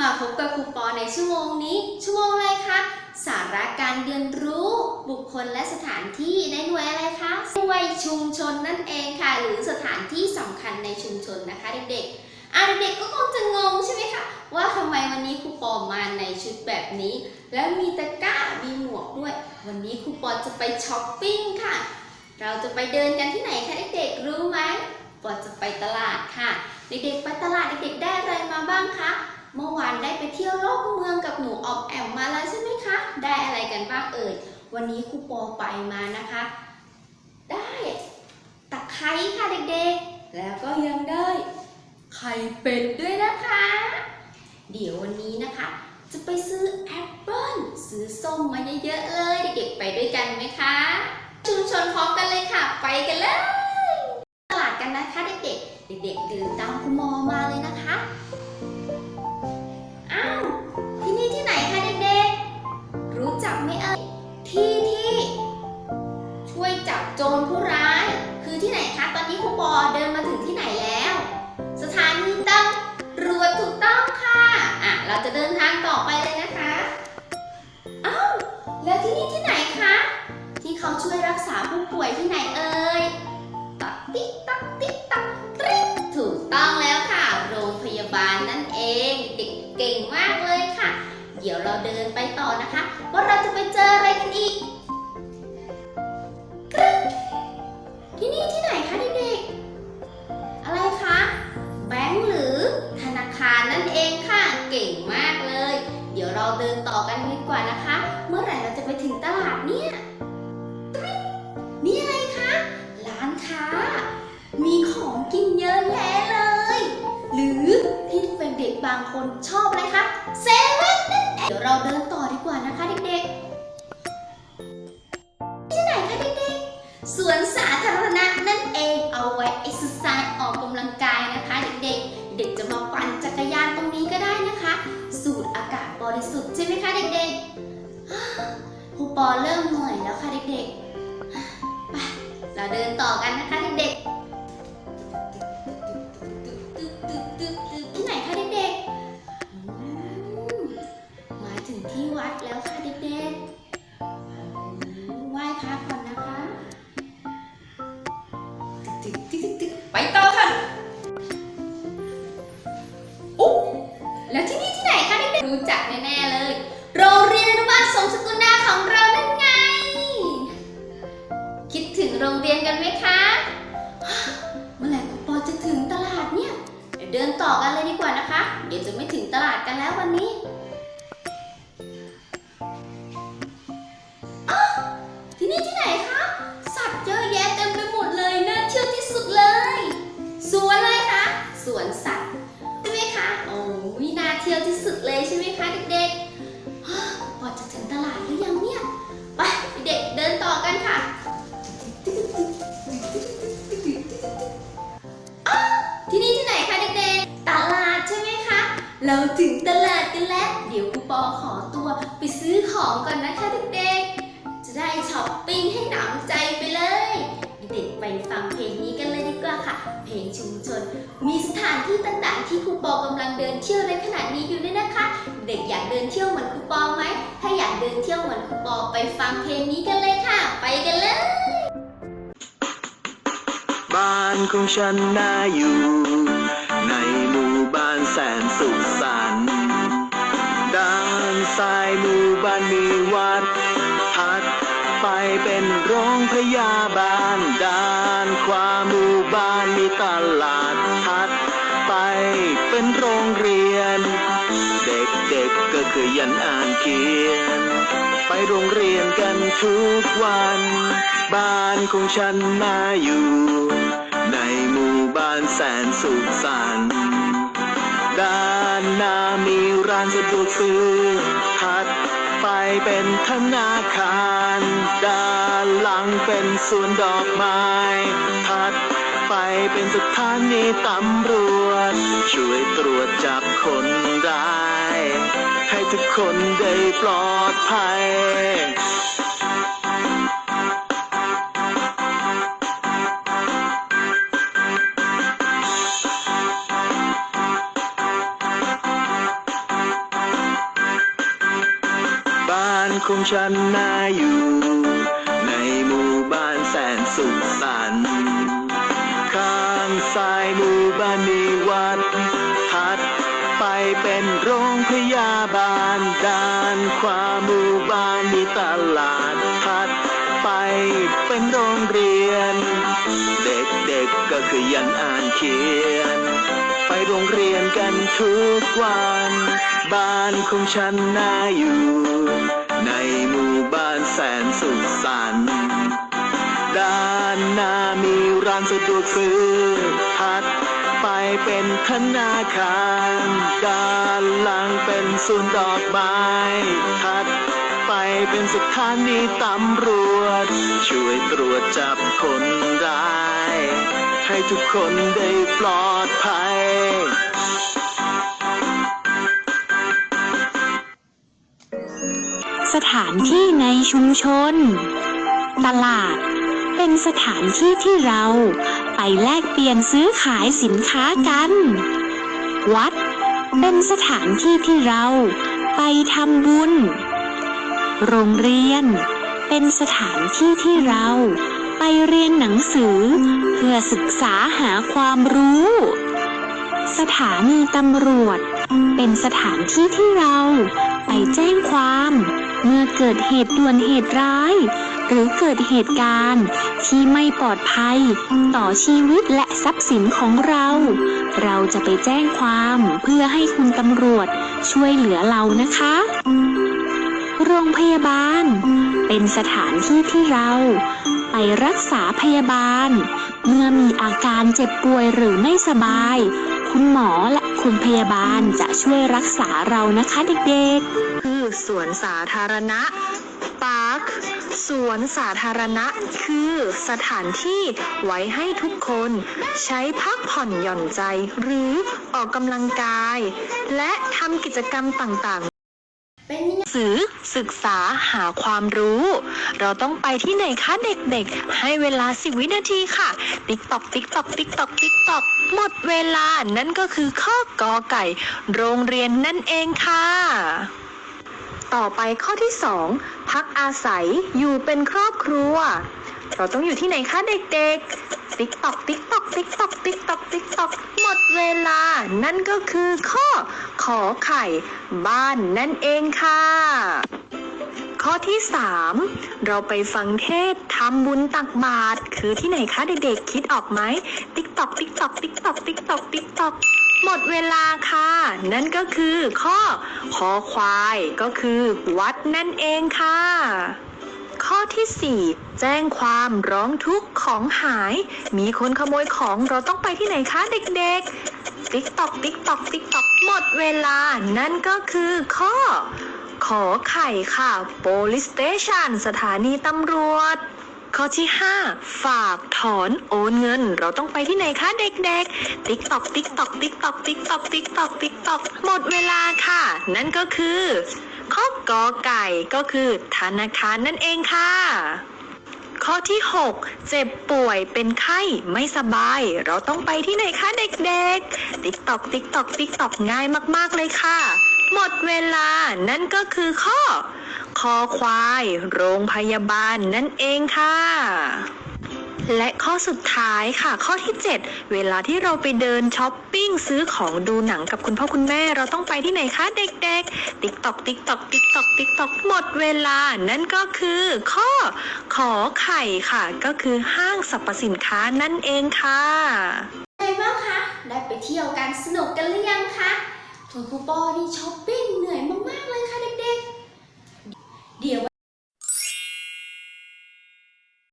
มาพบกับครูปอในชั่วโมงนี้ ชั่วโมงอะไรคะ สาระการเรียนรู้ บุคคลและสถานที่ในหน่วยอะไรคะหน่วยชุมชนนั่นเองค่ะ หรือสถานที่สำคัญในชุมชนนะคะเด็กๆอะเด็กๆก็คงจะงงใช่ไหมคะว่าทำไมวันนี้ครูปอมาในชุดแบบนี้ แล้วมีตะกร้ามีหมวกด้วย วันนี้ครูปอจะไปช้อปปิ้งค่ะ เราจะไปเดินกันที่ไหนคะเด็กๆรู้ไหมปอจะไปตลาดค่ะ เด็กๆไปตลาดเด็กๆได้อะไรมาบ้างคะ เมื่อวานได้ไปเที่ยวรอบเมืองกับหนูออมแอมมาแล้วใช่ไหมคะ ได้อะไรกันบ้างเอ่ย วันนี้ครูปอไปมานะคะ ได้ตะไคร้ค่ะเด็กๆ แล้วก็ยังได้ไข่เป็ดด้วยนะคะ เดี๋ยววันนี้นะคะ จะไปซื้อแอปเปิ้ลซื้อส้มมาเยอะๆเลย เด็กๆไปด้วยกันไหมคะ ชุมชนพร้อมกันเลยค่ะ ไปกันเลยตลาดกันนะคะเด็กๆ เด็กๆเดินตามคุณมอมาเลยนะคะ ไหมเอ่ยที่ที่ช่วยจับโจรผู้ร้าย คือที่ไหนคะ ตอนนี้ครูปอเดินมาถึงที่ไหนแล้ว สถานีตำรวจถูกต้องค่ะอะ เราจะเดินทางต่อไปเลยนะคะอ้าวแล้วที่นี่ที่ไหนคะ ที่เขาช่วยรักษาผู้ป่วยที่ไหนเอ่ยตักติ๊กตักติ๊กตักตริ๊กถูกต้องแล้วค่ะ โรงพยาบาลนั่นเองเด็กเก่งมากเลยค่ะ เดี๋ยวเราเดินไปต่อนะคะ ว่าเราจะไปเจออะไรกันอีกกรึ๊กที่นี่ที่ไหนคะเด็กๆ อะไรคะ แบงค์หรือธนาคารนั่นเองค่ะ เก่งมากเลย เดี๋ยวเราเดินต่อกันดีกว่านะคะ เมื่อไหร่เราจะไปถึงตลาดเนี่ยนี่อะไรคะ ร้านค้า มีของกินเยอะแยะเลย หรือที่เป็นเด็กบางคนชอบอะไรคะ เซเว่นนั่น เดี๋ยวเราเดินต่อดีกว่านะคะเด็กๆ ที่ไหนคะเด็กๆ สวนสาธารณะนั่นเองเอาไว้เอ็กซ์ไซส์ออกกำลังกายนะคะเด็กๆ เด็กจะมาปั่นจักรยานตรงนี้ก็ได้นะคะ สูดอากาศบริสุทธิ์ใช่ไหมคะเด็กๆครูปอเริ่มเหนื่อยแล้วค่ะเด็กๆ ไป เราเดินต่อกันนะคะเด็กๆ วัดแล้วค่ะเด็กๆไหว้พระก่อนนะคะไปต่อค่ะโอ้แล้วที่นี่ที่ไหนคะเด็กๆรู้จักแน่ๆเลย โรงเรียนอนุบาลสงสกุลนาของเรานั่นไง คิดถึงโรงเรียนกันไหมคะเมื่อไหร่ครูปอจะถึงตลาดเนี่ยเดี๋ยวเดินต่อกันเลยดีกว่านะคะ เดี๋ยวจะไม่ถึงตลาดกันแล้ววันนี้ ไหนคะสัตว์เยอะแยะเต็มไปหมดเลยน่าเที่ยวที่สุดเลย สวนอะไรคะสวนสัตว์ใช่ไหมคะโอ้ยน่าเที่ยวที่สุดเลยใช่ไหมคะเด็กๆพอจะถึงตลาดหรือยังเนี่ยไปเด็กเดินต่อกันค่ะที่นี่ที่ไหนคะเด็กๆ ตลาดใช่ไหมคะ เราถึงตลาดกันแล้ว เดี๋ยวครูปอขอตัวไปซื้อของก่อนนะคะเด็กๆ จะได้ช้อปปิ้งให้หนำใจไปเลยเด็กไปฟังเพลงนี้กันเลยดีกว่าค่ะ เพลงชุมชน มีสถานที่ต่างๆ ที่ครูปอกำลังเดินเที่ยวในขณะนี้อยู่ด้วยนะคะ เด็กอยากเดินเที่ยวเหมือนครูปอไหม ถ้าอยากเดินเที่ยวเหมือนครูปอไปฟังเพลงนี้กันเลยค่ะ ไปกันเลย บ้านของฉันน่าอยู่ ในหมู่บ้านแสนสุขสันต์ด้านซ้ายหมู่บ้านมีวัด เป็นโรงพยาบาลด้านขวาหมู่บ้านมีตลาดถัด ไปเป็นโรงเรียน เด็กๆก็คือยันอ่านเขียน ไปโรงเรียนกันทุกวัน บ้านของฉันน่าอยู่ ในหมู่บ้านแสนสุขสันต์ด้านหน้ามีร้านสะดวกซื้อถัด ไปเป็นธนาคาร ด้านหลังเป็นสวนดอกไม้ ถัดไปเป็นสถานีตำรวจ ช่วยตรวจจับคนร้าย ให้ทุกคนได้ปลอดภัย ของฉันน่าอยู่ ในหมู่บ้านแสนสุขสันต์ข้างซ้ายหมู่บ้านมีวัดถัดไปเป็นโรงพยาบาลด้านขวาหมู่บ้านมีตลาดถัดไปเป็นโรงเรียน เด็กๆก็คือยันอ่านเขียน ไปโรงเรียนกันทุกวัน บ้านของฉันน่าอยู่ ในหมู่บ้านแสนสุขสันต์ด้านหน้ามีร้านสะดวกซื้อถัดไปเป็นธนาคารด้านหลังเป็นศูนย์ดอกไม้ถัดไปเป็นสถานีตำรวจ ช่วยตรวจจับคนร้าย ให้ทุกคนได้ปลอดภัย ถานที่ในชุมชน ตลาด เป็นสถานที่ที่เราไปแลกเปลี่ยนซื้อขายสินค้ากัน วัด เป็นสถานที่ที่เราไปทำบุญ โรงเรียน เป็นสถานที่ที่เราไปเรียนหนังสือ เพื่อศึกษาหาความรู้ สถานีตำรวจ เป็นสถานที่ที่เราไปแจ้งความ เมื่อเกิดเหตุด่วนเหตุร้าย หรือเกิดเหตุการณ์ ที่ไม่ปลอดภัย ต่อชีวิตและทรัพย์สินของเรา เราจะไปแจ้งความเพื่อให้คุณตำรวจช่วยเหลือเรานะคะ โรงพยาบาล เป็นสถานที่ที่เราไปรักษาพยาบาล เมื่อมีอาการเจ็บป่วยหรือไม่สบาย คุณหมอและ คุณพยาบาลจะช่วยรักษาเรานะคะเด็กๆ คือสวนสาธารณะปาร์คสวนสาธารณะคือสถานที่ไว้ให้ทุกคนใช้พักผ่อนหย่อนใจ หรือออกกำลังกาย และทำกิจกรรมต่างๆเป็นยังไงหนังสือศึกษาหาความรู้ เราต้องไปที่ไหนคะเด็กๆ ให้เวลาสิวินาทีค่ะ ติ๊กตอกติ๊กตอกติ๊กตอกติ๊ก ตอกหมดเวลานั่นก็คือข้อกอไก่ โรงเรียนนั่นเองค่ะ ต่อไปข้อที่สองพักอาศัยอยู่เป็นครอบครัว เราต้องอยู่ที่ไหนคะเด็กๆติ๊กตอกติ๊กตอกติ๊กตอกติ๊กตอกติ๊กตอกหมดเวลา นั่นก็คือข้อขอไข่ บ้านนั่นเองค่ะ ข้อที่สามเราไปฟังเทศทำบุญตักบาตรคือที่ไหนคะเด็กๆ คิดออกไหมติ๊กตอกติ๊กตอกติ๊กตอกติ๊กตอกติ๊กตอกหมดเวลาค่ะ นั่นก็คือข้อคอควายก็คือวัดนั่นเองค่ะ ข้อที่ 4 แจ้งความร้องทุกข์ของหาย มีคนขโมยของเราต้องไปที่ไหนคะเด็กๆ ติ๊กตอกติ๊กตอกติ๊กตอกหมดเวลา นั่นก็คือข้อ ขอไข่ค่ะ police station สถานีตำรวจ ข้อที่ 5 ฝากถอนโอนเงิน เราต้องไปที่ไหนคะเด็กๆ ติ๊กตอกติ๊กตอกติ๊กตอกติ๊กตอกติ๊กตอกติ๊กตอกหมดเวลาค่ะ นั่นก็คือข้อกอไก่ก็คือธนาคารนั่นเองค่ะข้อที่ 6 เจ็บป่วยเป็นไข้ไม่สบาย เราต้องไปที่ไหนคะเด็กๆ ติ๊กตอกติ๊กตอกติ๊กตอกง่ายมากๆเลยค่ะ หมดเวลา นั่นก็คือข้อ คอควาย โรงพยาบาลนั่นเองค่ะ และข้อสุดท้ายค่ะ ข้อที่ 7 เวลาที่เราไปเดินช้อปปิ้งซื้อของดูหนังกับคุณพ่อคุณแม่เราต้องไปที่ไหนคะเด็กๆ ติ๊กตอกติ๊กตอกติ๊กตอกติ๊กตอกหมดเวลา นั่นก็คือ ข้อ ขอไข่ค่ะ ก็คือห้างสรรพสินค้านั่นเองค่ะไงบ้างคะ ได้ไปเที่ยวกันสนุกกันหรือยังคะ คุณครูปอนี่ช้อปปิ้งเหนื่อยมากๆเลยค่ะเด็ก